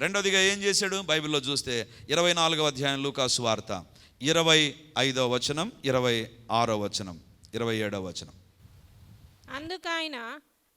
రెండవదిగా ఏం చేశాడు? బైబిల్లో చూస్తే ఇరవై నాలుగవ అధ్యాయం లూకాసు వార్త. ఇరవై ఐదవ వచనం ఇరవై ఆరో వచనం ఇరవై ఏడవ వచనం. అందుకైన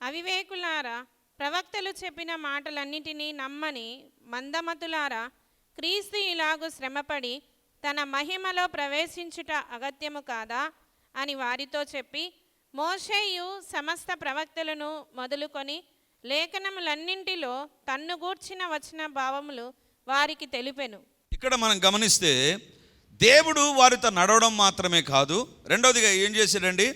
అవివేకులారా ప్రవక్తలు చెప్పిన మాటలన్నిటినీ నమ్మని మందమతులారా క్రీస్తు ఇలాగు శ్రమపడి తన మహిమలో ప్రవేశించుట అగత్యము కాదా? అని వారితో చెప్పి మోషేయు సమస్త ప్రవక్తలను మొదలుకొని లేఖనములన్నింటిలో తన్ను గూర్చిన వచన భావములు వారికి తెలిపెను. ఇక్కడ మనం గమనిస్తే దేవుడు వారితో నడవడం మాత్రమే కాదు రెండవదిగా ఏం చేశాడండి?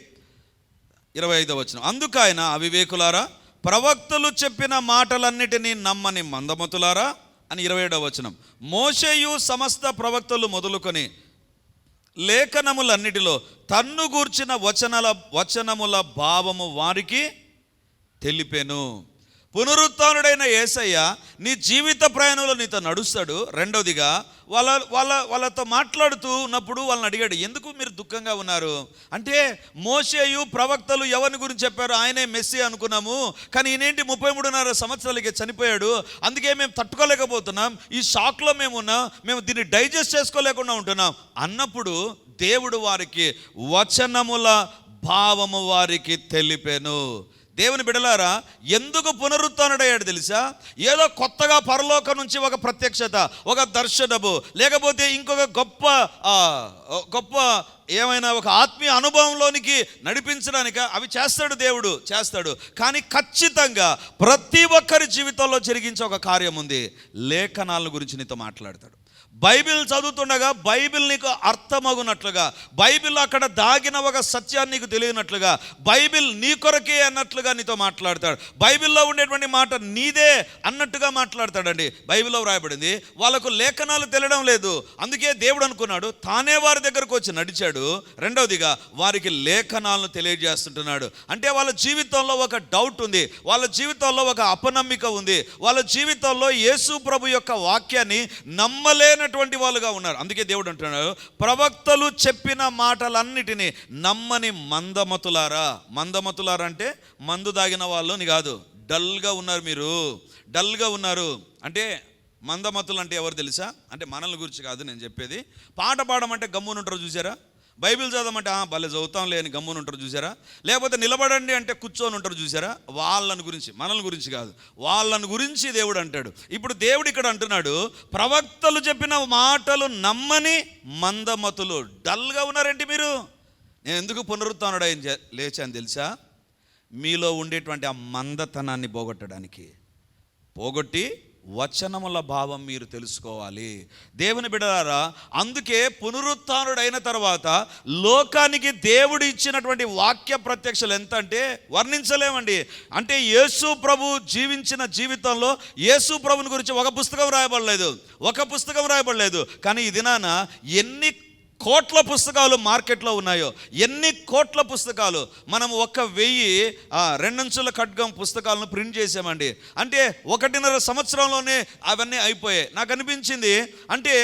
ఇరవై ఐదవ వచనం. అందుకు ఆయన అవివేకులారా ప్రవక్తలు చెప్పిన మాటలన్నిటినీ నమ్మని మందమతులారా? అని ఇరవై ఏడవ వచనం. మోషయు సమస్త ప్రవక్తలు మొదలుకొని లేఖనములన్నిటిలో తన్ను గూర్చిన వచనల వచనముల భావము వారికి తెలిపెను. పునరుత్డైన యేసయ్య నీ జీవిత ప్రయాణంలో నీతో నడుస్తాడు. రెండవదిగా వాళ్ళ వాళ్ళ వాళ్ళతో మాట్లాడుతూ ఉన్నప్పుడు వాళ్ళని అడిగాడు ఎందుకు మీరు దుఃఖంగా ఉన్నారు? అంటే మోసేయు ప్రవక్తలు ఎవరిని గురించి చెప్పారు ఆయనే మెస్సి అనుకున్నాము. కానీ ఈయనేంటి ముప్పై మూడున్నర సంవత్సరాలకి చనిపోయాడు. అందుకే మేము తట్టుకోలేకపోతున్నాం. ఈ షాక్లో మేము ఉన్నాం. మేము దీన్ని డైజెస్ట్ చేసుకోలేకుండా ఉంటున్నాం. అన్నప్పుడు దేవుడు వారికి వచనముల భావము వారికి తెలిపెను. దేవుని బిడలారా ఎందుకు పునరుత్డయ్యాడు తెలుసా? ఏదో కొత్తగా పరలోకం నుంచి ఒక ప్రత్యక్షత ఒక దర్శనము లేకపోతే ఇంకొక గొప్ప గొప్ప ఏమైనా ఒక ఆత్మీయ అనుభవంలోనికి నడిపించడానికి అవి చేస్తాడు దేవుడు చేస్తాడు. కానీ ఖచ్చితంగా ప్రతి ఒక్కరి జీవితంలో జరిగించే ఒక కార్యం ఉంది. లేఖనాల గురించి నీతో మాట్లాడతాడు. బైబిల్ చదువుతుండగా బైబిల్ నీకు అర్థమగునట్లుగా బైబిల్ అక్కడ దాగిన ఒక సత్యాన్ని నీకు తెలియనట్లుగా బైబిల్ నీ కొరకే అన్నట్లుగా నీతో మాట్లాడతాడు. బైబిల్లో ఉండేటువంటి మాట నీదే అన్నట్టుగా మాట్లాడతాడండి. బైబిల్లో వ్రాయబడింది వాళ్ళకు లేఖనాలు తెలియడం లేదు. అందుకే దేవుడు అనుకున్నాడు తానే వారి దగ్గరకు వచ్చి నడిచాడు. రెండవదిగా వారికి లేఖనాలను తెలియజేస్తుంటున్నాడు. అంటే వాళ్ళ జీవితంలో ఒక డౌట్ ఉంది వాళ్ళ జీవితంలో ఒక అపనమ్మిక ఉంది వాళ్ళ జీవితంలో యేసు ప్రభు యొక్క వాక్యాన్ని నమ్మలేని నమ్మలేనటువంటి వాళ్ళుగా ఉన్నారు. అందుకే దేవుడు అంటున్నాడు ప్రవక్తలు చెప్పిన మాటలన్నిటినీ నమ్మని మందమతులారా. మందమతులారా అంటే మందు దాగిన వాళ్ళని కాదు. డల్గా ఉన్నారు మీరు. డల్గా ఉన్నారు. అంటే మందమతులు అంటే ఎవరు తెలుసా? అంటే మనల్ని గురించి కాదు నేను చెప్పేది. పాట పాడమంటే గమ్మునుంటారు చూసారా? బైబిల్ చదవమంటే భలే చదువుతాంలే అని గమ్మున ఉంటారు చూసారా? లేకపోతే నిలబడండి అంటే కూర్చొని ఉంటారు చూసారా? వాళ్ళని గురించి మనల్ని గురించి కాదు. వాళ్ళని గురించి దేవుడు అంటాడు. ఇప్పుడు దేవుడు ఇక్కడ అంటున్నాడు ప్రవక్తలు చెప్పిన మాటలు నమ్మని మందమతులు. డల్గా ఉన్నారేంటి మీరు? నేను ఎందుకు పునరుత్డై లేచాను తెలుసా? మీలో ఉండేటువంటి ఆ మందతనాన్ని పోగొట్టడానికి. పోగొట్టి వచనముల భావం మీరు తెలుసుకోవాలి. దేవుని బిడలారా అందుకే పునరుత్డైన తర్వాత లోకానికి దేవుడు ఇచ్చినటువంటి వాక్య ప్రత్యక్షలు ఎంత అంటే వర్ణించలేమండి. అంటే యేసు ప్రభు జీవించిన జీవితంలో యేసు ప్రభుని గురించి ఒక పుస్తకం రాయబడలేదు. ఒక పుస్తకం రాయబడలేదు. కానీ ఈ దినాన ఎన్ని కోట్ల పుస్తకాలు మార్కెట్లో ఉన్నాయో ఎన్ని కోట్ల పుస్తకాలు? మనం ఒక వెయ్యి రెండంచుల ఖడ్గం పుస్తకాలను ప్రింట్ చేసామండి అంటే ఒకటిన్నర సంవత్సరంలోనే అవన్నీ అయిపోయాయి. నాకు అనిపించింది అంటే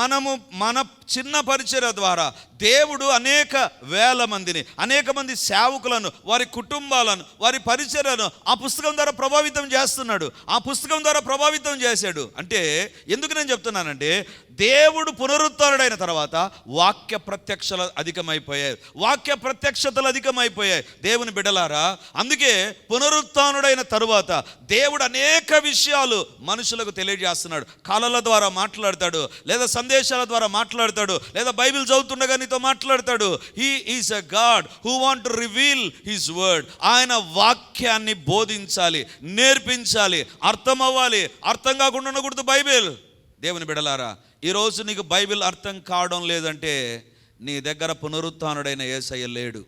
మనము మన చిన్న పరిచర ద్వారా దేవుడు అనేక వేల మందిని అనేక మంది సేవకులను వారి కుటుంబాలను వారి పరిచయలను ఆ పుస్తకం ద్వారా ప్రభావితం చేస్తున్నాడు. ఆ పుస్తకం ద్వారా ప్రభావితం చేశాడు. అంటే ఎందుకు నేను చెప్తున్నానంటే దేవుడు పునరుత్డైన తర్వాత వాక్య ప్రత్యక్షలు అధికమైపోయాయి. వాక్య ప్రత్యక్షతలు అధికమైపోయాయి. దేవుని బిడలారా అందుకే పునరుత్డైన తరువాత దేవుడు అనేక విషయాలు మనుషులకు తెలియజేస్తున్నాడు. కళల ద్వారా మాట్లాడతాడు లేదా సందేశాల ద్వారా మాట్లాడతాడు. లేదా బైబిల్ చదువుతుండగా నీతో మాట్లాడతాడు. He is a god who want to reveal his word ఆయన వాక్యాన్ని బోధించాలి నేర్పించాలి అర్థం అవ్వాలి అర్థం కాకుండా ఉండకూడదు బైబిల్. దేవుని బిడలారా ఈరోజు నీకు బైబిల్ అర్థం కావడం లేదంటే నీ దగ్గర పునరుత్డైన ఏసయ్య లేడు.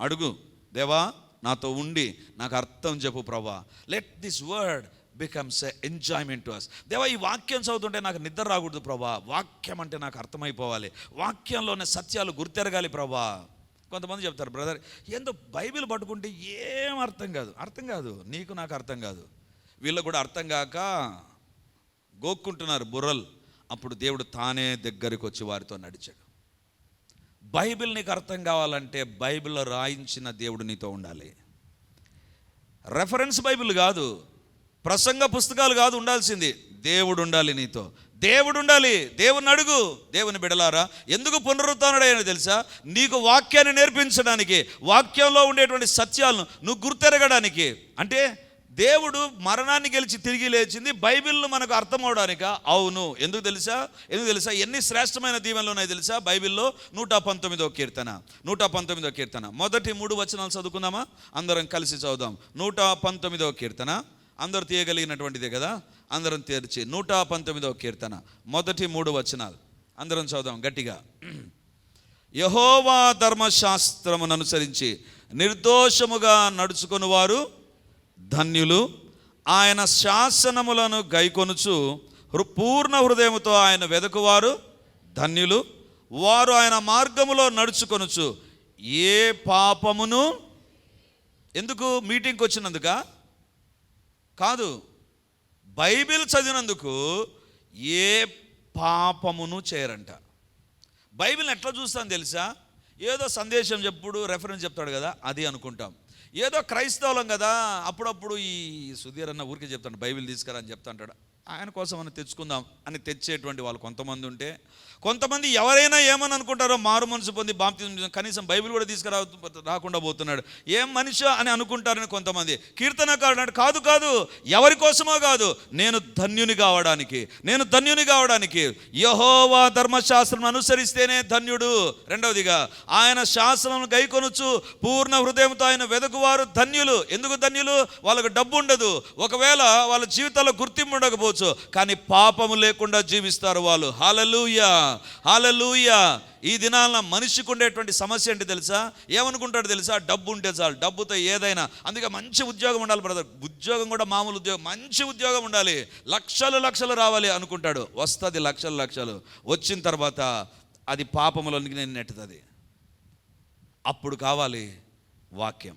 అడుగు దేవా నాతో ఉండి నాకు అర్థం చెప్పు ప్రభా. Let this word becomes a enjoyment to us దేవా ఈ వాక్యం చదువుతుంటే నాకు నిద్ర రాకూడదు ప్రభా. వాక్యం అంటే నాకు అర్థమైపోవాలి. వాక్యంలోనే సత్యాలు గుర్తెరగాలి ప్రభా. కొంతమంది చెప్తారు బ్రదర్ ఏందో బైబిల్ పట్టుకుంటే ఏం అర్థం కాదు. అర్థం కాదు. నీకు నాకు అర్థం కాదు. వీళ్ళకు కూడా అర్థం కాక గోక్కుంటున్నారు బుర్రలు. అప్పుడు దేవుడు తానే దగ్గరికి వచ్చి వారితో నడిచాడు. బైబిల్ నీకు అర్థం కావాలంటే బైబిల్లో రాయించిన దేవుడు నీతో ఉండాలి. రెఫరెన్స్ బైబిల్ కాదు. ప్రసంగ పుస్తకాలు కాదు ఉండాల్సింది. దేవుడు ఉండాలి నీతో. దేవుడు ఉండాలి దేవుని అడుగు. దేవుని బిడలారా ఎందుకు పునరుత్డైనా తెలుసా? నీకు వాక్యాన్ని నేర్పించడానికి వాక్యంలో ఉండేటువంటి సత్యాలను నువ్వు గుర్తెరగడానికి. అంటే దేవుడు మరణాన్ని గెలిచి తిరిగి లేచింది బైబిల్ను మనకు అర్థం అవడానిక అవును. ఎందుకు తెలుసా? ఎందుకు తెలుసా? ఎన్ని శ్రేష్టమైన దీవెనలు ఉన్నాయి తెలుసా? బైబిల్లో నూట పంతొమ్మిదో కీర్తన. నూట పంతొమ్మిదో కీర్తన. మొదటి మూడు వచనాలు చదువుకుందామా? అందరం కలిసి చదువుదాం. నూట పంతొమ్మిదో కీర్తన. అందరు తీయగలిగినటువంటిదే కదా? అందరం తీర్చి. నూట పంతొమ్మిదవ కీర్తన. మొదటి మూడు వచనాలు. అందరం చదుదాం గట్టిగా. యహోవా ధర్మశాస్త్రమును అనుసరించి నిర్దోషముగా నడుచుకుని వారు ధన్యులు. ఆయన శాసనములను గైకొనుచు హృ- పూర్ణ హృదయముతో ఆయన వెదకువారు ధన్యులు. వారు ఆయన మార్గములో నడుచుకొనుచు ఏ పాపమును? ఎందుకు? మీటింగ్కి వచ్చినందుక కాదు బైబిల్ చదివినందుకు ఏ పాపమును చేయరంట. బైబిల్ని ఎట్లా చూస్తాను తెలుసా? ఏదో సందేశం చెప్పుడు రెఫరెన్స్ చెప్తాడు కదా అది అనుకుంటాం. ఏదో క్రైస్తవులం కదా అప్పుడప్పుడు ఈ సుధీర్ అన్న ఊరికే చెప్తాడు బైబిల్ తీసుకురా అని చెప్తా అంటాడు ఆయన కోసం అని తెచ్చుకుందాం అని తెచ్చేటువంటి వాళ్ళు కొంతమంది ఉంటే కొంతమంది ఎవరైనా ఏమని అనుకుంటారో మారు మనసు పొంది బాప్తిజం కనీసం బైబిల్ కూడా తీసుకురా రాకుండా పోతున్నాడు. ఏం మనిషి అని అనుకుంటారని కొంతమంది. కీర్తనకారుడు అంటే కాదు కాదు ఎవరి కోసమో కాదు నేను ధన్యుని కావడానికి నేను ధన్యుని కావడానికి యహోవా ధర్మశాస్త్రం అనుసరిస్తేనే ధన్యుడు. రెండవదిగా ఆయన శాస్త్రం గైకొనుచు పూర్ణ హృదయంతో ఆయన వెదకువారు ధన్యులు. ఎందుకు ధన్యులు? వాళ్ళకు డబ్బు ఉండదు. ఒకవేళ వాళ్ళ జీవితాల్లో గుర్తింపు ఉండకపోవచ్చు. కానీ పాపము లేకుండా జీవిస్తారు వాళ్ళు. హాలలుయా హాలలుయా ఈ దినాల మనిషికి ఉండేటువంటి సమస్య ఏంటి తెలుసా? ఏమనుకుంటాడు తెలుసా? డబ్బు ఉంటే చాలు డబ్బుతో ఏదైనా. అందుకే మంచి ఉద్యోగం ఉండాలి బ్రదర్ ఉద్యోగం కూడా మామూలు ఉద్యోగం మంచి ఉద్యోగం ఉండాలి. లక్షలు లక్షలు రావాలి అనుకుంటాడు. వస్తుంది లక్షలు లక్షలు. వచ్చిన తర్వాత అది పాపములోనికి నేను నెట్టుతుంది. అప్పుడు కావాలి వాక్యం.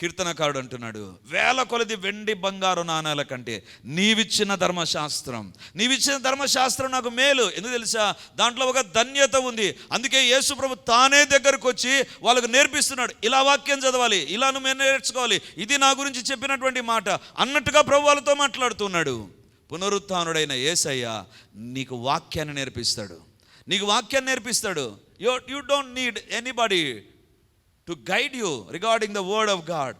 కీర్తనకారుడు అంటున్నాడు వేల కొలది వెండి బంగారు నాణాల కంటే నీవిచ్చిన ధర్మశాస్త్రం నీవిచ్చిన ధర్మశాస్త్రం నాకు మేలు. ఎందుకు తెలుసా? దాంట్లో ఒక ధన్యత ఉంది. అందుకే యేసు ప్రభు తానే దగ్గరకు వచ్చి వాళ్ళకు నేర్పిస్తున్నాడు. ఇలా వాక్యం చదవాలి ఇలా నువ్వు నేర్చుకోవాలి. ఇది నా గురించి చెప్పినటువంటి మాట. అన్నట్టుగా ప్రభు వాళ్ళతో మాట్లాడుతున్నాడు. పునరుత్నుడైన ఏసయ్య నీకు వాక్యాన్ని నేర్పిస్తాడు. నీకు వాక్యాన్ని నేర్పిస్తాడు. You you don't need anybody. To guide you regarding the word of god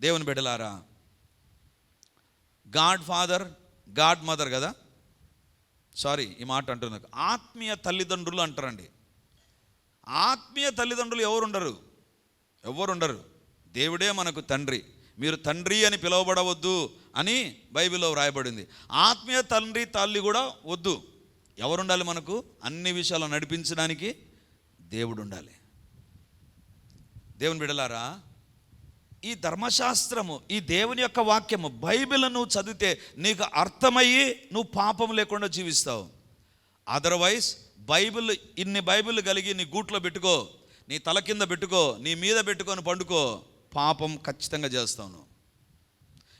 దేవుని బిడ్డలారా గాడ్ ఫాదర్ గాడ్ మదర్ కదా? సారీ ఈ మాట అంటున్నారు ఆత్మీయ తల్లిదండ్రులు అంటారండి. ఆత్మీయ తల్లిదండ్రులు ఎవరు ఉండరు ఎవరు ఉండరు దేవుడే మనకు తండ్రి. మీరు తండ్రి అని పిలువబడవద్దు అని బైబిల్లో వ్రాయబడింది. ఆత్మీయ తండ్రి తల్లి కూడా వద్దు. ఎవరుండాలి మనకు? అన్ని విషయాలు నడిపించడానికి దేవుడు ఉండాలి దేవుని బిడలారా ఈ ధర్మశాస్త్రము ఈ దేవుని యొక్క వాక్యము బైబిల్ నువ్వు చదివితే నీకు అర్థమయ్యి నువ్వు పాపం లేకుండా జీవిస్తావు. అదర్వైజ్ బైబిల్ ఇన్ని బైబిల్ కలిగి నీ గూట్లో పెట్టుకో నీ తల కింద పెట్టుకో నీ మీద పెట్టుకొని పండుకో పాపం ఖచ్చితంగా చేస్తావు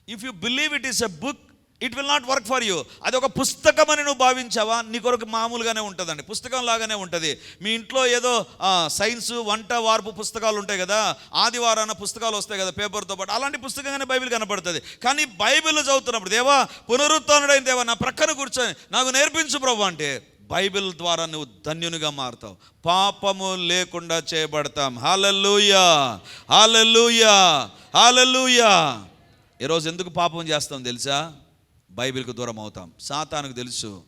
if you believe it is a book it will not work for you అది ఒక పుస్తకం అని నువ్వు భావించావా? నీ కొరకు మామూలుగానే ఉంటుందండి. పుస్తకం లాగానే ఉంటుంది. మీ ఇంట్లో ఏదో సైన్స్ వంట వార్పు పుస్తకాలు ఉంటాయి కదా? ఆదివారాన పుస్తకాలు వస్తాయి కదా పేపర్తో పాటు. అలాంటి పుస్తకంగానే బైబిల్ కనపడుతుంది. కానీ బైబిల్ చదువుతున్నప్పుడు దేవా పునరుత్డైన దేవా నా ప్రక్కన కూర్చొని నాకు నేర్పించు ప్రభు అంటే బైబిల్ ద్వారా నువ్వు ధన్యునిగా మారుతావు. పాపము లేకుండా చేయబడతాం. హాలూయా హాలూయా హాలూయా ఈరోజు ఎందుకు పాపం చేస్తాం తెలుసా? బైబిల్కి దూరం అవుతాం. సాతానుకు తెలుసు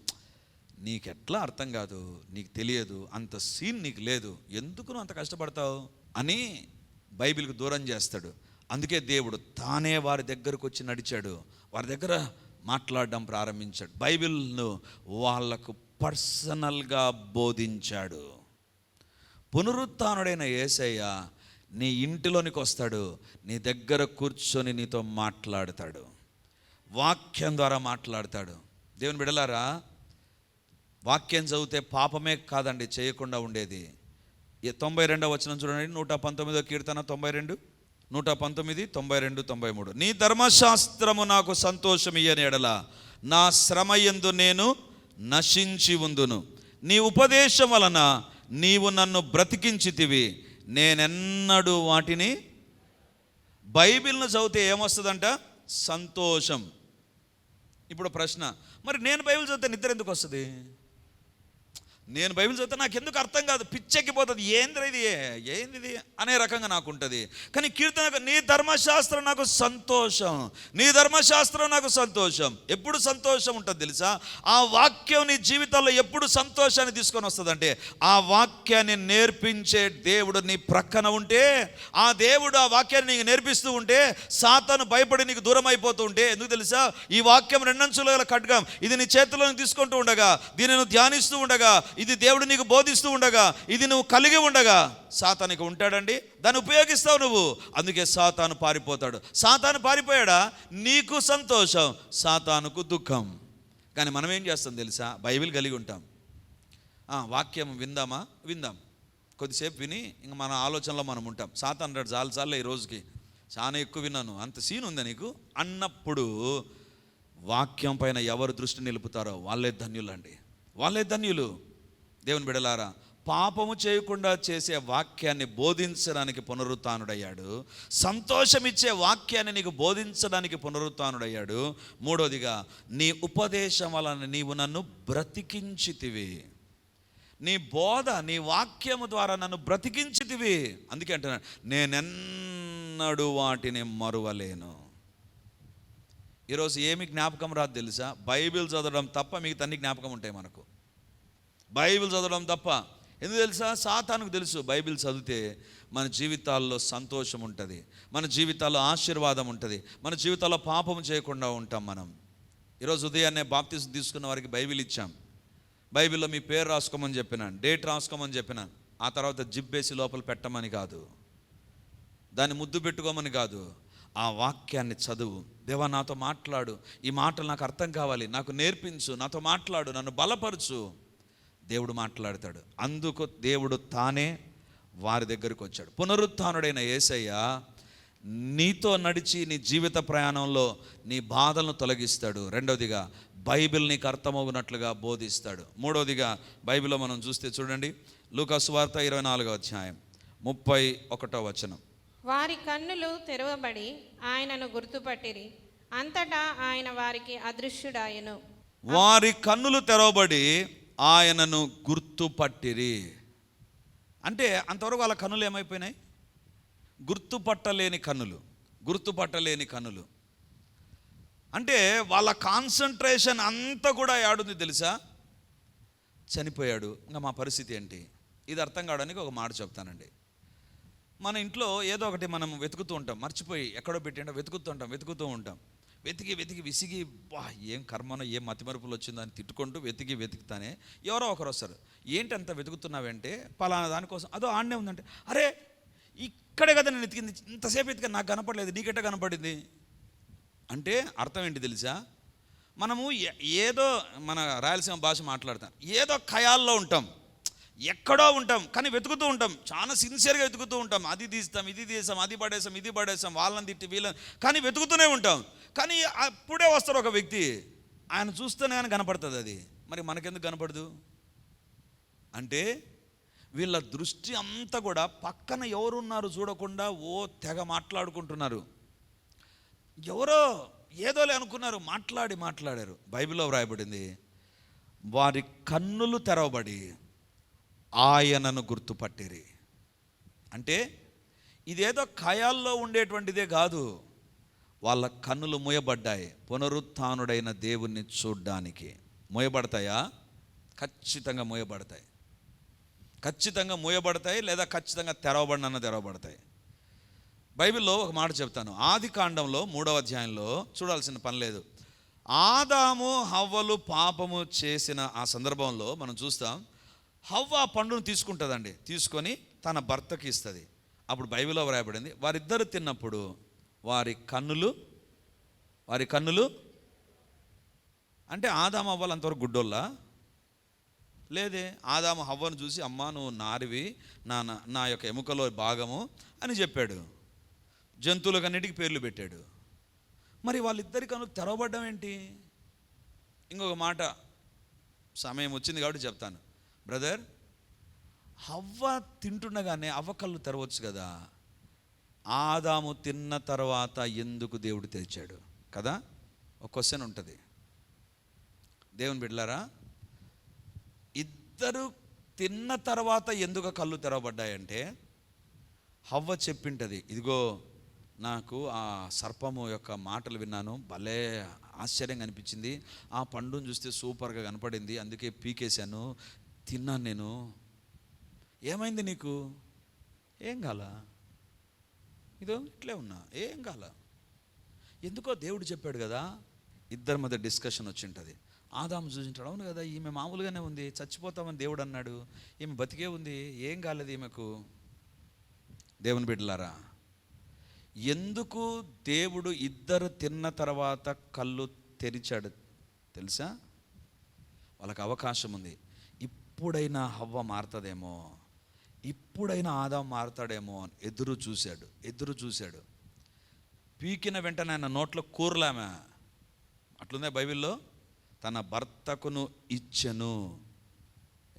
నీకెట్లా అర్థం కాదు నీకు తెలియదు అంత సీన్ నీకు లేదు ఎందుకు నువ్వు అంత కష్టపడతావు అని బైబిల్కి దూరం చేస్తాడు. అందుకే దేవుడు తానే వారి దగ్గరకు వచ్చి నడిచాడు. వారి దగ్గర మాట్లాడడం ప్రారంభించాడు. బైబిల్ను వాళ్ళకు పర్సనల్గా బోధించాడు. పునరుత్డైన ఏసయ్య నీ ఇంటిలోనికి వస్తాడు నీ దగ్గర కూర్చొని నీతో మాట్లాడతాడు. వాక్యం ద్వారా మాట్లాడతాడు. దేవుని బిడలారా వాక్యం చదివితే పాపమే కాదండి చేయకుండా ఉండేది. ఈ తొంభై రెండవ వచనం చూడండి నూట పంతొమ్మిదో కీర్తన తొంభై రెండు నూట పంతొమ్మిది తొంభై రెండు తొంభై మూడు నీ ధర్మశాస్త్రము నాకు సంతోషం ఇయ్యని ఎడల నా శ్రమ ఎందు నేను నశించి ఉందును. నీ ఉపదేశం వలన నీవు నన్ను బ్రతికించితివి. నేనెన్నడూ వాటిని బైబిల్ను చదివితే ఏమొస్తుందంట? సంతోషం. ఇప్పుడు ప్రశ్న. మరి నేను బైబిల్ చదివితే నిద్ర ఎందుకు వస్తుంది? నేను బైబిల్ చదివితే నాకు ఎందుకు అర్థం కాదు. పిచ్చెక్కిపోతుంది. ఏంది ఇది? ఏంది ఇది అనే రకంగా నాకు ఉంటుంది కానీ కీర్తన నీ ధర్మశాస్త్రం నాకు సంతోషం. నీ ధర్మశాస్త్రం నాకు సంతోషం. ఎప్పుడు సంతోషం ఉంటుంది తెలుసా? ఆ వాక్యం నీ జీవితంలో ఎప్పుడు సంతోషాన్ని తీసుకొని వస్తుందంటే ఆ వాక్యాన్ని నేర్పించే దేవుడు నీ ప్రక్కన ఉంటే ఆ దేవుడు ఆ వాక్యాన్ని నీకు నేర్పిస్తూ ఉంటే సాతాను భయపడి నీకు దూరం అయిపోతూ ఉంటే ఎందుకు తెలుసా? ఈ వాక్యం రెండంచుల గల ఇది నీ చేతిలో తీసుకుంటూ ఉండగా దీనిని ధ్యానిస్తూ ఉండగా ఇది దేవుడు నీకు బోధిస్తూ ఉండగా ఇది నువ్వు కలిగి ఉండగా. సాతానికి ఉంటాడండి దాన్ని ఉపయోగిస్తావు నువ్వు. అందుకే సాతాను పారిపోతాడు. సాతాను పారిపోయాడా? నీకు సంతోషం సాతానుకు దుఃఖం. కానీ మనం ఏం చేస్తాం తెలుసా? బైబిల్ కలిగి ఉంటాం. వాక్యం విందామా? విందాం. కొద్దిసేపు విని ఇంక మన ఆలోచనలో మనం ఉంటాం. సాత హండ్రెడ్ చాలు చాలు ఈ రోజుకి. చాలా ఎక్కువ విన్నాను. అంత సీన్ ఉందా నీకు? అన్నప్పుడు వాక్యం పైన ఎవరు దృష్టి నిలుపుతారో వాళ్ళే ధన్యులండి. వాళ్ళే ధన్యులు. దేవుని బిడలారా పాపము చేయకుండా చేసే వాక్యాన్ని బోధించడానికి పునరుత్డయ్యాడు సంతోషమిచ్చే వాక్యాన్ని నీకు బోధించడానికి పునరుత్నుడయ్యాడు మూడోదిగా నీ ఉపదేశం వలన నీవు నన్ను బ్రతికించితివి. నీ బోధ నీ వాక్యము ద్వారా నన్ను బ్రతికించితివి. అందుకే అంటున్నాను నేనెన్నడు వాటిని మరువలేను. ఈరోజు ఏమి జ్ఞాపకం రాదు తెలుసా? బైబిల్ చదవడం తప్ప మిగతా అన్ని జ్ఞాపకం ఉంటాయి మనకు. బైబిల్ చదవడం తప్ప. ఎందుకు తెలుసా? సాతానికి తెలుసు. బైబిల్ చదివితే మన జీవితాల్లో సంతోషం ఉంటుంది. మన జీవితాల్లో ఆశీర్వాదం ఉంటుంది. మన జీవితాల్లో పాపం చేయకుండా ఉంటాం మనం. ఈరోజు ఉదయాన్నే బాప్తీసం తీసుకున్న వారికి బైబిల్ ఇచ్చాం. బైబిల్లో మీ పేరు రాసుకోమని చెప్పినాను డేట్ రాసుకోమని చెప్పినాను ఆ తర్వాత జిబ్బేసి లోపల పెట్టమని కాదు. దాన్ని ముద్దు పెట్టుకోమని కాదు. ఆ వాక్యాన్ని చదువు. దేవా నాతో మాట్లాడు. ఈ మాటలు నాకు అర్థం కావాలి. నాకు నేర్పించు. నాతో మాట్లాడు. నన్ను బలపరచు. దేవుడు మాట్లాడతాడు. అందుకు దేవుడు తానే వారి దగ్గరికి వచ్చాడు. పునరుత్డైన యేసయ్య నీతో నడిచి నీ జీవిత ప్రయాణంలో నీ బాధలను తొలగిస్తాడు. రెండవదిగా బైబిల్ నీకు అర్థమవునట్లుగా బోధిస్తాడు. మూడవదిగా బైబిల్లో మనం చూస్తే చూడండి లూకాసు వార్త ఇరవై నాలుగో అధ్యాయం ముప్పై ఒకటో వచనం. వారి కన్నులు తెరవబడి ఆయనను గుర్తుపట్టిరి. అంతటా ఆయన వారికి అదృశ్యుడాయను. వారి కన్నులు తెరవబడి ఆయనను గుర్తుపట్టిరి. అంటే అంతవరకు వాళ్ళ కన్నులు ఏమైపోయినాయి? గుర్తుపట్టలేని కన్నులు గుర్తుపట్టలేని కన్నులు అంటే వాళ్ళ కాన్సన్ట్రేషన్ అంతా కూడా యాడుంది తెలుసా? చనిపోయాడు. ఇంకా మా పరిస్థితి ఏంటి? ఇది అర్థం కావడానికి ఒక మాట చెప్తానండి. మన ఇంట్లో ఏదో ఒకటి మనం వెతుకుతూ ఉంటాం. మర్చిపోయి ఎక్కడో పెట్టిండో వెతుకుతూ ఉంటాం వెతుకుతూ ఉంటాం. వెతికి వెతికి విసిగి బా ఏం కర్మనో ఏం మతిమరుపులు వచ్చిందో అని తిట్టుకుంటూ వెతికి వెతుకుతానే ఎవరో ఒకరు వస్తారు. ఏంటి అంత వెతుకుతున్నావంటే? పలానా దానికోసం అదో ఆడనే ఉందంటే అరే ఇక్కడే కదా నేను ఎతికింది ఇంతసేపు ఎతికి నాకు కనపడలేదు నీకెట్ట కనపడింది. అంటే అర్థం ఏంటి తెలుసా? మనము ఏదో మన రాయలసీమ భాష మాట్లాడతాం ఏదో ఖయాల్లో ఉంటాం ఎక్కడో ఉంటాం కానీ వెతుకుతూ ఉంటాం చాలా సిన్సియర్గా వెతుకుతూ ఉంటాం. అది తీస్తాం ఇది తీస్తాం అది పడేసాం ఇది పడేసాం వాళ్ళని తిట్టి వీళ్ళని కానీ వెతుకుతూనే ఉంటాం. కానీ అప్పుడే వస్తారు ఒక వ్యక్తి. ఆయన చూస్తేనే కానీ కనపడుతుంది అది. మరి మనకెందుకు కనపడదు? అంటే వీళ్ళ దృష్టి అంతా కూడా పక్కన ఎవరున్నారు చూడకుండా ఓ తెగ మాట్లాడుకుంటున్నారు. ఎవరో ఏదోలే అనుకున్నారు మాట్లాడి మాట్లాడారు. బైబిల్లో వ్రాయబడింది వారి కన్నులు తెరవబడి ఆయనను గుర్తుపట్టిరి. అంటే ఇదేదో ఖయాల్లో ఉండేటువంటిదే కాదు. వాళ్ళ కన్నులు మూయబడ్డాయి. పునరుత్డైన దేవుణ్ణి చూడ్డానికి. మూయబడతాయా? ఖచ్చితంగా మూయబడతాయి. ఖచ్చితంగా మూయబడతాయి లేదా ఖచ్చితంగా తెరవబడిన తెరవబడతాయి. బైబిల్లో ఒక మాట చెప్తాను. ఆది కాండంలో మూడవ అధ్యాయంలో చూడాల్సిన పని లేదు. ఆదాము హవ్వలు పాపము చేసిన ఆ సందర్భంలో మనం చూస్తాం హవ్వ ఆ పండును తీసుకుంటుందండి. తీసుకొని తన భర్తకి ఇస్తుంది. అప్పుడు బైబిల్లో వ్రాయబడింది వారిద్దరు తిన్నప్పుడు వారి కన్నులు వారి కన్నులు అంటే ఆదాము అవ్వాలి అంతవరకు గుడ్డోళ్ళా? లేదే ఆదాము హవ్వను చూసి అమ్మ నువ్వు నారివి నా నా- యొక్క ఎముకలో భాగము అని చెప్పాడు. జంతువులకన్నిటికీ పేర్లు పెట్టాడు. మరి వాళ్ళిద్దరి కనుక తెరవబడ్డం ఏంటి? ఇంకొక మాట సమయం వచ్చింది కాబట్టి చెప్తాను. బ్రదర్ హవ్వ తింటుండగానే అవ్వ కళ్ళు తెరవచ్చు కదా? ఆదాము తిన్న తర్వాత ఎందుకు దేవుడు తెరిచాడు? కదా? ఒక క్వశ్చన్ ఉంటుంది. దేవుని బిడ్డలారా ఇద్దరు తిన్న తర్వాత ఎందుకు కళ్ళు తెరవబడ్డాయంటే హవ్వ చెప్పింటది. ఇదిగో నాకు ఆ సర్పము యొక్క మాటలు విన్నాను. భలే ఆశ్చర్యంగా అనిపించింది ఆ పండును చూస్తే సూపర్గా కనపడింది. అందుకే పీకేశాను. తిన్నాను నేను. ఏమైంది నీకు? ఏం కాలా? ఇదో ఇట్లే ఉన్నా. ఏం కాల? ఎందుకో దేవుడు చెప్పాడు కదా ఇద్దరి మధ్య డిస్కషన్ వచ్చి ఉంటుంది ఆదాము చూసింటాడు అవును కదా ఈమె మామూలుగానే ఉంది చచ్చిపోతామని దేవుడు అన్నాడు ఈమె బతికే ఉంది ఏం కాలేదు ఈమెకు? దేవుని బిడ్డలారా ఎందుకు దేవుడు ఇద్దరు తిన్న తర్వాత కళ్ళు తెరిచాడు తెలుసా? వాళ్ళకి అవకాశం ఉంది. ఇప్పుడైనా హవ్వ మారుతుందేమో. ఇప్పుడైనా ఆదాం మారుతాడేమో అని ఎదురు చూశాడు ఎదురు చూశాడు. పీకిన వెంటనే ఆయన నోట్లో కూరలామె. అట్లుందే బైబిల్లో? తన భర్తకును ఇచ్చెను.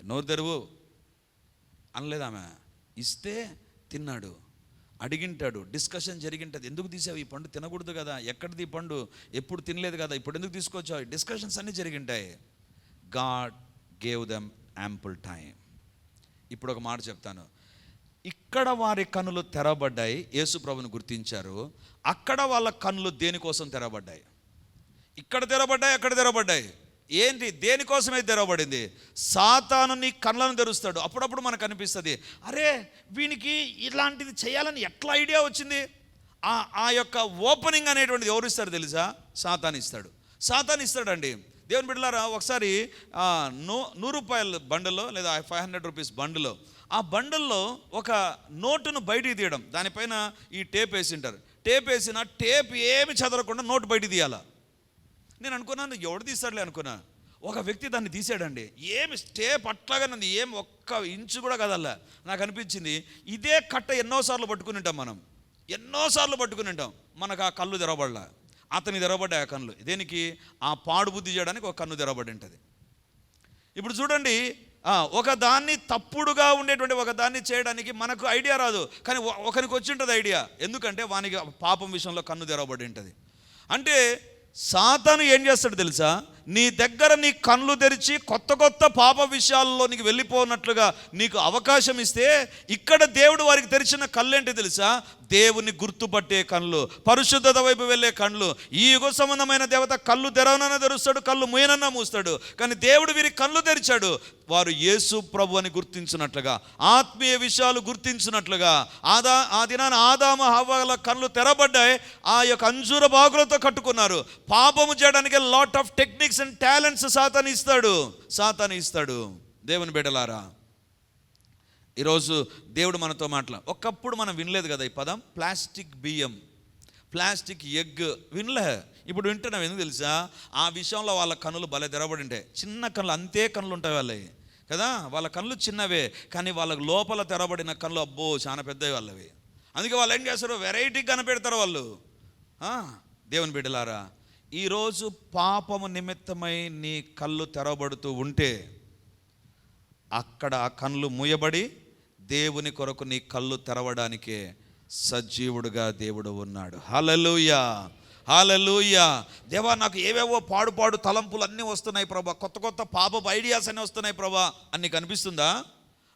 నోరు తెరువు. అనలేదామె? ఇస్తే తిన్నాడు. అడిగింటాడు. డిస్కషన్ జరిగింటది. ఎందుకు తీసావు ఈ పండు? తినకూడదు కదా. ఎక్కడిది ఈ పండు? ఎప్పుడు తినలేదు కదా. ఇప్పుడు ఎందుకు తీసుకొచ్చావు? డిస్కషన్స్ అన్నీ జరిగింటాయి. God gave them ample time ఇప్పుడు ఒక మాట చెప్తాను. ఇక్కడ వారి కన్నులు తెరబడ్డాయి యేసుప్రభుని గుర్తించారు. అక్కడ వాళ్ళ కన్నులు దేనికోసం తెరబడ్డాయి ఇక్కడ తెరబడ్డాయి అక్కడ తెరబడ్డాయి ఏంటి దేనికోసమే తెరవబడింది? సాతాను నీ కళ్ళను తెరుస్తాడు. అప్పుడప్పుడు మనకు అనిపిస్తుంది అరే వీనికి ఇలాంటిది చేయాలని ఎట్లా ఐడియా వచ్చింది? ఆ ఆ యొక్క ఓపెనింగ్ అనేటువంటిది ఎవరు ఇస్తారు తెలుసా? సాతాను ఇస్తాడు. సాతాను ఇస్తాడండి. దేవుని బిడ్డలారా ఒకసారి నూ నూరు రూపాయల బండిలో లేదా ఫైవ్ హండ్రెడ్ రూపీస్ బండలో ఆ బండిల్లో ఒక నోటును బయటికి తీయడం. దానిపైన ఈ టేప్ వేసింటారు టేప్ వేసిన టేప్ ఏమి చదవకుండా నోటు బయటికి తీయాలా. నేను అనుకున్నాను ఎవడు తీస్తాడులే అనుకున్నా. ఒక వ్యక్తి దాన్ని తీసాడండి. ఏమి స్టేప్ అట్లాగా ఉంది ఏం ఒక్క ఇంచు కూడా కదల్లా. నాకు అనిపించింది ఇదే కట్ట ఎన్నోసార్లు పట్టుకుని ఉంటాం మనం. ఎన్నోసార్లు పట్టుకుని ఉంటాం. మనకు ఆ కళ్ళు తెరవబడలా. అతని తెరవబడ్డాయి ఆ కన్నులు. దేనికి? ఆ పాడు బుద్ధి చేయడానికి ఒక కన్ను తెరవబడి ఉంటుంది ఇప్పుడు చూడండి ఒక దాన్ని తప్పుడుగా ఉండేటువంటి ఒక దాన్ని చేయడానికి మనకు ఐడియా రాదు. కానీ ఒకరికి వచ్చి ఉంటుంది ఐడియా. ఎందుకంటే వానికి పాపం విషయంలో కన్ను తెరవబడి ఉంటుంది అంటే సాతాను ఏం చేస్తాడు తెలుసా? నీ దగ్గర నీ కళ్ళు తెరిచి కొత్త కొత్త పాప విషయాల్లో నీకు వెళ్ళిపోనట్లుగా నీకు అవకాశం ఇస్తే ఇక్కడ దేవుడు వారికి తెరిచిన కళ్ళు ఏంటి తెలుసా? దేవుని గుర్తుపట్టే కళ్ళు పరిశుద్ధత వైపు వెళ్ళే కళ్ళు ఈ యుగ సంబంధమైన దేవత కళ్ళు తెరవనన్నా తెరుస్తాడు కళ్ళు ముయనన్నా మూస్తాడు. కానీ దేవుడు వీరికి కళ్ళు తెరిచాడు. వారు యేసు ప్రభు అని గుర్తించినట్లుగా ఆత్మీయ విషయాలు గుర్తించినట్లుగా ఆదా ఆ దినాన ఆదామ హవ్వల కళ్ళు తెరబడ్డాయి ఆ యొక్క అంజూర బాగులతో కట్టుకున్నారు. పాపము చేయడానికి lot of techniques and talents సాతాను ఇస్తాడు. సాతాను ఇస్తాడు. దేవుని బిడ్డలారా ఈరోజు దేవుడు మనతో మాట్లా ఒకప్పుడు మనం వినలేదు కదా ఈ పదం? ప్లాస్టిక్ బియ్యం. Plastic egg. వినలే? ఇప్పుడు వింటున్నాం ఎందుకు తెలుసా? ఆ విషయంలో వాళ్ళ కన్నులు భలే తెరబడి ఉంటాయి. చిన్న కనులు అంతే కనులు ఉంటాయి వాళ్ళవి. కదా? వాళ్ళ కళ్ళు చిన్నవే కానీ వాళ్ళ లోపల తెరబడిన కళ్ళు అబ్బో చాలా పెద్దవి వాళ్ళవి. అందుకే వాళ్ళు ఏం చేస్తారు? వెరైటీ కనిపెడతారు వాళ్ళు. దేవుని బిడ్డలారా ఈరోజు పాపము నిమిత్తమై నీ కళ్ళు తెరబడుతూ ఉంటే అక్కడ ఆ కళ్ళు మూయబడి దేవుని కొరకు నీ కళ్ళు తెరవడానికే సజీవుడుగా దేవుడు ఉన్నాడు. హలలుయా హాలలుయా దేవా నాకు ఏవేవో పాడు పాడు తలంపులు అన్నీ వస్తున్నాయి ప్రభా. కొత్త కొత్త పాపపు ఐడియాస్ అన్నీ వస్తున్నాయి ప్రభా. అని కనిపిస్తుందా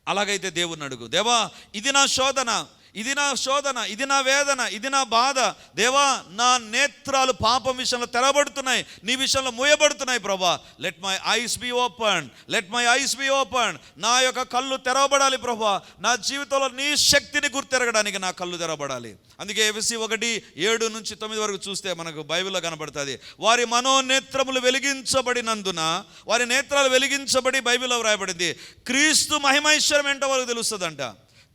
అలాగైతే దేవుని అడుగు. దేవా ఇది నా శోధన. ఇది నా శోధన ఇది నా వేదన ఇది నా బాధ. దేవా నా నేత్రాలు పాపం విషయంలో తెరబడుతున్నాయి. నీ విషయంలో మూయబడుతున్నాయి ప్రభా. Let my eyes be open let my eyes be open నా యొక్క కళ్ళు తెరవబడాలి ప్రభా. నా జీవితంలో నీ శక్తిని గుర్తెరగడానికి నా కళ్ళు తెరవబడాలి. అందుకే ఎఫ్సి ఒకటి ఏడు నుంచి తొమ్మిది వరకు చూస్తే మనకు బైబిల్లో కనబడుతుంది. వారి మనోనేత్రములు వెలిగించబడినందున వారి నేత్రాలు వెలిగించబడి బైబిల్లో వ్రాయబడింది. క్రీస్తు మహిమైశ్వరం ఏంటో వారికి తెలుస్తుందంట.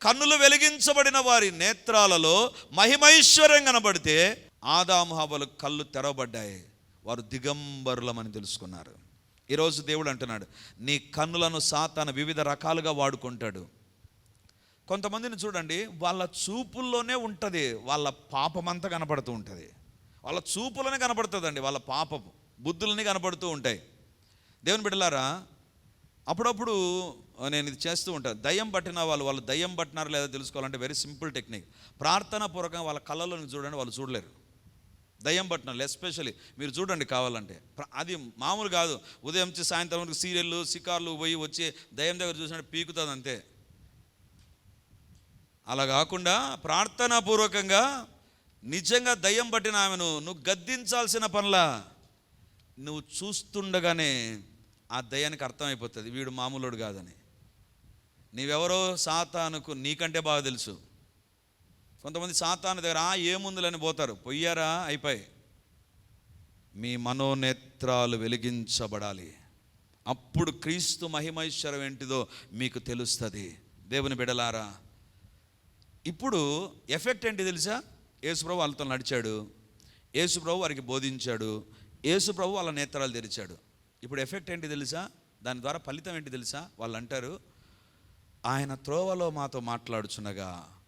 కన్నులు వెలిగించబడిన వారి నేత్రాలలో మహిమైశ్వర్యం కనబడితే ఆదాము కళ్ళు తెరవబడ్డాయి. వారు దిగంబరులమని తెలుసుకున్నారు. ఈరోజు దేవుడు అంటున్నాడు నీ కన్నులను సాతాను వివిధ రకాలుగా వాడుకుంటాడు. కొంతమందిని చూడండి వాళ్ళ చూపుల్లోనే ఉంటుంది వాళ్ళ పాపమంతా కనపడుతూ ఉంటుంది. వాళ్ళ చూపులోనే కనపడుతుందండి వాళ్ళ పాపపు బుద్ధులని కనపడుతూ ఉంటాయి. దేవుని బిడ్డలారా అప్పుడప్పుడు నేను ఇది చేస్తూ ఉంటాను. దయ్యం పట్టిన వాళ్ళు వాళ్ళు దయ్యం పట్టినారో లేదో తెలుసుకోవాలంటే వెరీ సింపుల్ టెక్నిక్ ప్రార్థన పూర్వకంగా వాళ్ళ కళ్ళలో చూడండి వాళ్ళు చూడలేరు. దయ్యం పట్టిన వాళ్ళు ఎస్పెషల్లీ మీరు చూడండి కావాలంటే. అది మామూలు కాదు. ఉదయం నుంచి సాయంత్రం వరకు సీరియళ్ళు సికార్లు పోయి వచ్చి దయ్యం దగ్గర చూసినట్టు పీకుతుంది అంతే. అలా కాకుండా ప్రార్థనాపూర్వకంగా నిజంగా దయ్యం పట్టిన ఆమెను నువ్వు గద్దించాల్సిన పనుల నువ్వు చూస్తుండగానే ఆ దయ్యానికి అర్థమైపోతుంది వీడు మామూలుడు కాదని. నీవెవరో సాతానుకు నీకంటే బాగా తెలుసు. కొంతమంది సాతాను దగ్గర ఆ ఏముందులని పోతారు? పొయ్యారా? అయిపోయి మీ మనోనేత్రాలు వెలిగించబడాలి. అప్పుడు క్రీస్తు మహిమైశ్వరం ఏంటిదో మీకు తెలుస్తుంది. దేవుని బిడలారా ఇప్పుడు ఎఫెక్ట్ ఏంటి తెలుసా? యేసుప్రభు వాళ్ళతో నడిచాడు. యేసుప్రభు వారికి బోధించాడు. యేసుప్రభు వాళ్ళ నేత్రాలు తెరిచాడు. ఇప్పుడు ఎఫెక్ట్ ఏంటి తెలుసా? దాని ద్వారా ఫలితం ఏంటి తెలుసా? వాళ్ళు అంటారు ఆయన త్రోవలో మాతో మాట్లాడుచునగా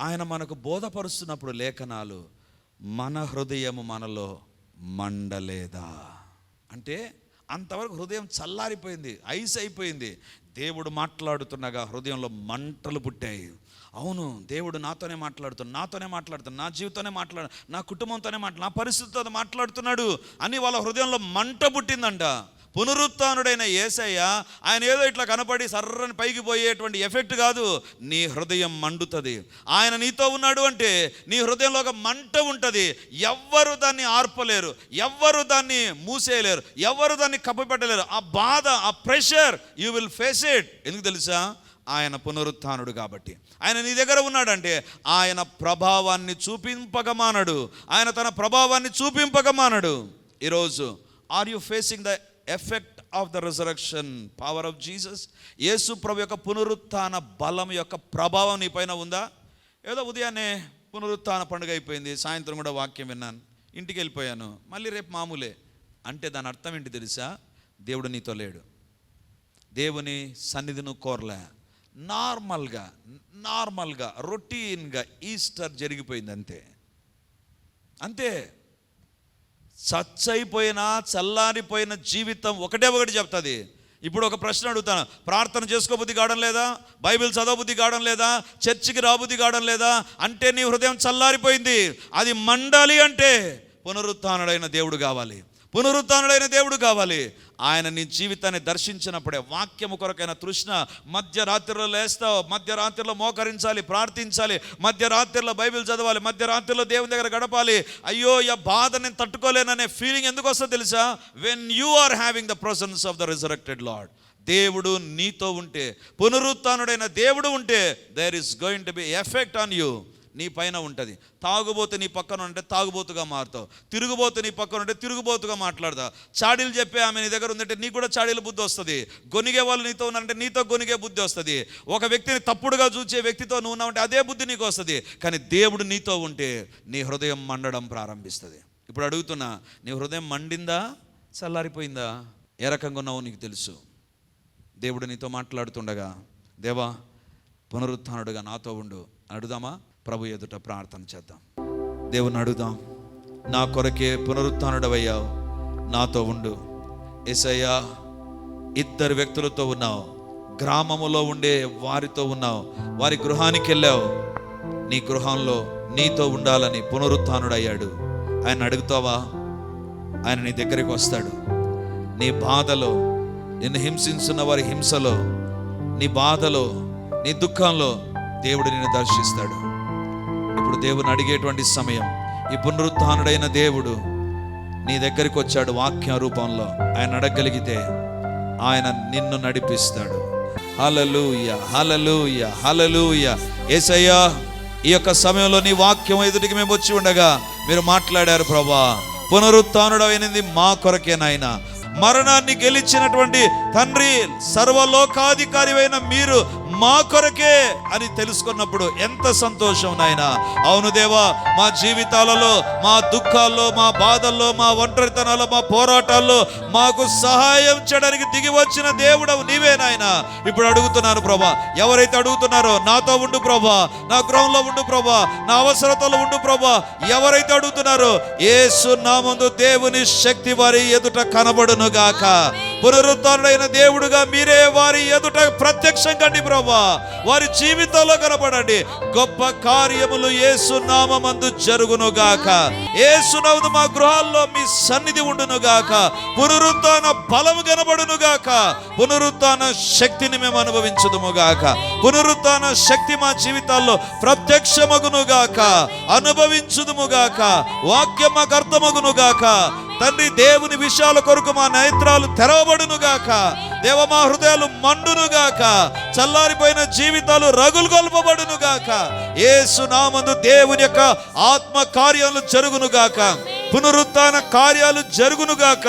ఆయన మనకు బోధపరుస్తున్నప్పుడు లేఖనాలు మన హృదయము మనలో మండలేదా? అంటే అంతవరకు హృదయం చల్లారిపోయింది ఐస్ అయిపోయింది. దేవుడు మాట్లాడుతుండగా హృదయంలో మంటలు పుట్టాయి. అవును దేవుడు నాతోనే మాట్లాడుతున్నాడు నాతోనే మాట్లాడుతున్నాడు నా జీవితంతోనే మాట్లాడు నా కుటుంబంతోనే మాట్లా నా పరిస్థితితో మాట్లాడుతున్నాడు అని వాళ్ళ హృదయంలో మంట పుట్టిందంట. పునరుత్నుడైన ఏసయ్య ఆయన ఏదో ఇట్లా కనపడి సర్రని పైకి పోయేటువంటి ఎఫెక్ట్ కాదు నీ హృదయం మండుతుంది. ఆయన నీతో ఉన్నాడు అంటే నీ హృదయంలో ఒక మంట ఉంటుంది. ఎవ్వరు దాన్ని ఆర్పలేరు ఎవ్వరు దాన్ని మూసేయలేరు ఎవ్వరు దాన్ని కప్పపెట్టలేరు. ఆ బాధ ఆ pressure you will face it. ఎందుకు తెలుసా? ఆయన పునరుత్నుడు కాబట్టి. ఆయన నీ దగ్గర ఉన్నాడంటే ఆయన ప్రభావాన్ని చూపింపగమానడు ఆయన తన ప్రభావాన్ని చూపింపగమానడు ఈరోజు are you facing the effect of the resurrection power of Jesus యేసు ప్రభు యొక్క పునరుత్థాన బలం యొక్క ప్రభావం నీ పైన ఉందా? ఏదో ఉదయాన్నే పునరుత్థాన పండుగ అయిపోయింది. సాయంత్రం కూడా వాక్యం విన్నాను. ఇంటికి వెళ్ళిపోయాను. మళ్ళీ రేపు మామూలే. అంటే దాని అర్థం ఏంటి తెలుసా? దేవుడు నీతో లేడు. దేవుని సన్నిధిను కోరలే. నార్మల్గా నార్మల్గా రొటీన్గా ఈస్టర్ జరిగిపోయింది అంతే. అంతే చచ్చైపోయిన చల్లారిపోయిన జీవితం ఒకటే ఒకటి చెప్తుంది. ఇప్పుడు ఒక ప్రశ్న అడుగుతాను. ప్రార్థన చేసుకోబుద్ధి కావడం లేదా? బైబిల్ చదవబుద్ధి కావడం లేదా? చర్చికి రాబుద్ధి కావడం లేదా? అంటే నీ హృదయం చల్లారిపోయింది. అది మండాలి అంటే పునరుత్డైన దేవుడు కావాలి. పునరుత్డైన దేవుడు కావాలి. ఆయన నీ జీవితాన్ని దర్శించినప్పుడే వాక్యము కొరకైన తృష్ణ మధ్యరాత్రిలో లేస్తావు మధ్యరాత్రిలో మోకరించాలి ప్రార్థించాలి మధ్యరాత్రిలో బైబిల్ చదవాలి మధ్యరాత్రిలో దేవుని దగ్గర గడపాలి. అయ్యో ఈ బాధ నేను తట్టుకోలేననే ఫీలింగ్ ఎందుకు వస్తుందో తెలుసా? When you are having the presence of the resurrected lord దేవుడు నీతో ఉంటే పునరుత్డైన దేవుడు ఉంటే there is going to be effect on you నీ పైన ఉంటుంది. తాగుబోతు నీ పక్కన ఉంటే తాగుబోతుగా మారుతావు. తిరుగుబోతు నీ పక్కన ఉంటే తిరుగుబోతుగా మాట్లాడతావు. చాడీలు చెప్పే ఆమె నీ దగ్గర ఉందంటే నీకు కూడా చాడీల బుద్ధి వస్తుంది. గొనిగే వాళ్ళు నీతో ఉన్నారంటే నీతో గొనిగే బుద్ధి వస్తుంది. ఒక వ్యక్తిని తప్పుడుగా చూసే వ్యక్తితో నువ్వు ఉన్నావంటే అదే బుద్ధి నీకు వస్తుంది. కానీ దేవుడు నీతో ఉంటే నీ హృదయం మండడం ప్రారంభిస్తుంది. ఇప్పుడు అడుగుతున్నా నీ హృదయం మండిందా? చల్లారిపోయిందా? ఏ రకంగా ఉన్నావో నీకు తెలుసు. దేవుడు నీతో మాట్లాడుతుండగా దేవా పునరుత్నుడుగా నాతో ఉండు. అడుగుదామా? ప్రభు ఎదుట ప్రార్థన చేద్దాం. దేవుని అడుగుదాం. నా కొరకే పునరుత్డవయ్యావు. నాతో ఉండు. ఎసయ్యా ఇద్దరు వ్యక్తులతో ఉన్నావు. గ్రామములో ఉండే వారితో ఉన్నావు. వారి గృహానికి వెళ్ళావు. నీ గృహంలో నీతో ఉండాలని పునరుత్డయ్యాడు ఆయన అడుగుతావా? ఆయన నీ దగ్గరికి వస్తాడు. నీ బాధలో నిన్ను హింసించున్న వారి హింసలో నీ బాధలో నీ దుఃఖంలో దేవుడు నిన్ను దర్శిస్తాడు. ఇప్పుడు దేవుని అడిగేటువంటి సమయం. ఈ పునరుత్డైన దేవుడు నీ దగ్గరికి వచ్చాడు వాక్య రూపంలో. ఆయన అడగగలిగితే ఆయన నిన్ను నడిపిస్తాడు. హలలుయ హలలుయ హలలుయ ఏసయ్యా ఈ యొక్క సమయంలో నీ వాక్యం ఎదుటికి మేము వచ్చి ఉండగా మీరు మాట్లాడారు ప్రభా. పునరుత్డమైనది మా కొరకే నాయన. మరణాన్ని గెలిచినటువంటి తండ్రి సర్వలోకాధికారి మీరు మా కొరకే అని తెలుసుకున్నప్పుడు ఎంత సంతోషం నాయన. అవును దేవా మా జీవితాలలో మా దుఃఖాల్లో మా బాధల్లో మా ఒంటరితనాల్లో మా పోరాటాల్లో మాకు సహాయం చేయడానికి దిగి వచ్చిన దేవుడవు నీవే నాయన. ఇప్పుడు అడుగుతున్నాను ప్రభా ఎవరైతే అడుగుతున్నారో నాతో ఉండు ప్రభా నా గృహంలో ఉండు ప్రభా నా అవసరతలో ఉండు ప్రభా ఎవరైతే అడుగుతున్నారో ఏసు నామందు దేవుని శక్తి వారి ఎదుట కనబడును గాక పునరుత్డైన దేవుడుగా మీరే వారి ఎదుట ప్రత్యక్షం కండి ప్రభా. వారి జీవితంలో కనబడండి గొప్ప కార్యములు యేసు నామందు జరుగును గాక యేసునవుదు మా గృహాల్లో మీ సన్నిధి ఉండును గాక పునరుత్న బలము కనబడును గాక పునరుత్న శక్తిని మేము అనుభవించుదుము గాక పునరుత్న శక్తి మా జీవితాల్లో ప్రత్యక్షమగును గాక అనుభవించుదుము గాక వాక్యం మాకు అర్థమగును గాక తండ్రి దేవుని విషయాల కొరకు మా నేత్రాలు తెరవబడును గాక. దేవ మా హృదయాలు మండును గాక. చల్లారిపోయిన జీవితాలు రగులు గొల్పబడును గాక. యేసు నామందు దేవుని యొక్క ఆత్మ కార్యాలు జరుగును గాక. పునరుత్న కార్యాలు జరుగును గాక.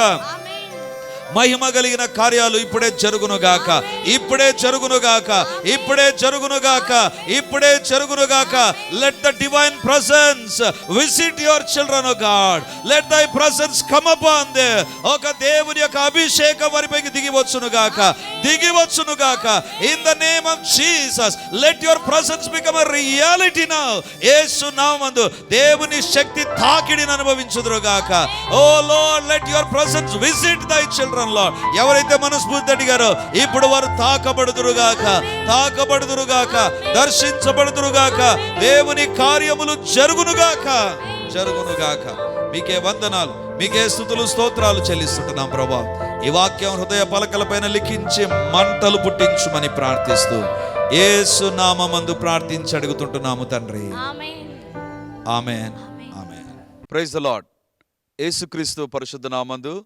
మహిమ కలిగిన కార్యాలు ఇప్పుడే జరుగునుగాక ఇప్పుడే జరుగునుగాక ఇప్పుడే జరుగునుగాక ఇప్పుడే జరుగునుగాక let the divine presence visit your children god let thy presence come upon they ఒక దేవుని యొక్క అభిషేకం వారిపైకి దిగివచ్చునుగాక దిగివచ్చునుగాక గాక. గాక. In the name of Jesus let your presence become a reality now ఏసు నామందు దేవుని శక్తి తాకిడిని అనుభవించుదురుగాక ఓ lord let your presence visit thy children lord ఎవరైతే మనస్ఫూర్తి అడిగారో ఇప్పుడు వారు తాకబడుదురుగాక తాకబడుదురుగాక దర్శించబడుదురుగాక దేవుని కార్యములు జరుగునుగాక జరుగునుగాక. మీకే వందనాలు మీకే స్థుతులు స్తోత్రాలు చెల్లిస్తుంటున్నాం ప్రభా. ఈ వాక్యం హృదయ పలకలపైన లిఖించి మంటలు పుట్టించుమని ప్రార్థిస్తూ ఏసు నామందు ప్రార్థించి అడుగుతుంటున్నాము తండ్రి. Amen. Amen. Amen. Praise the lord. యేసుక్రీస్తు పరిశుద్ధ నామందు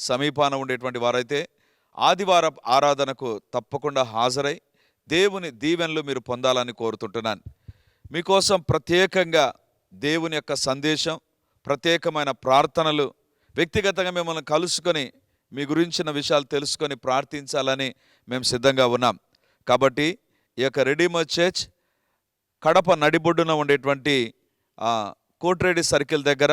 సమీపాన ఉండేటువంటి వారైతే ఆదివారం ఆరాధనకు తప్పకుండా హాజరై దేవుని దీవెనలు మీరు పొందాలని కోరుతుంటున్నాను. మీకోసం ప్రత్యేకంగా దేవుని యొక్క సందేశం ప్రత్యేకమైన ప్రార్థనలు వ్యక్తిగతంగా మిమ్మల్ని కలుసుకొని మీ గురించిన విషయాలు తెలుసుకొని ప్రార్థించాలని మేము సిద్ధంగా ఉన్నాం. కాబట్టి ఈ యొక్క రెడీమర్ చర్చ్ కడప నడిబొడ్డున ఉండేటువంటి ఆ, సర్కిల్ దగ్గర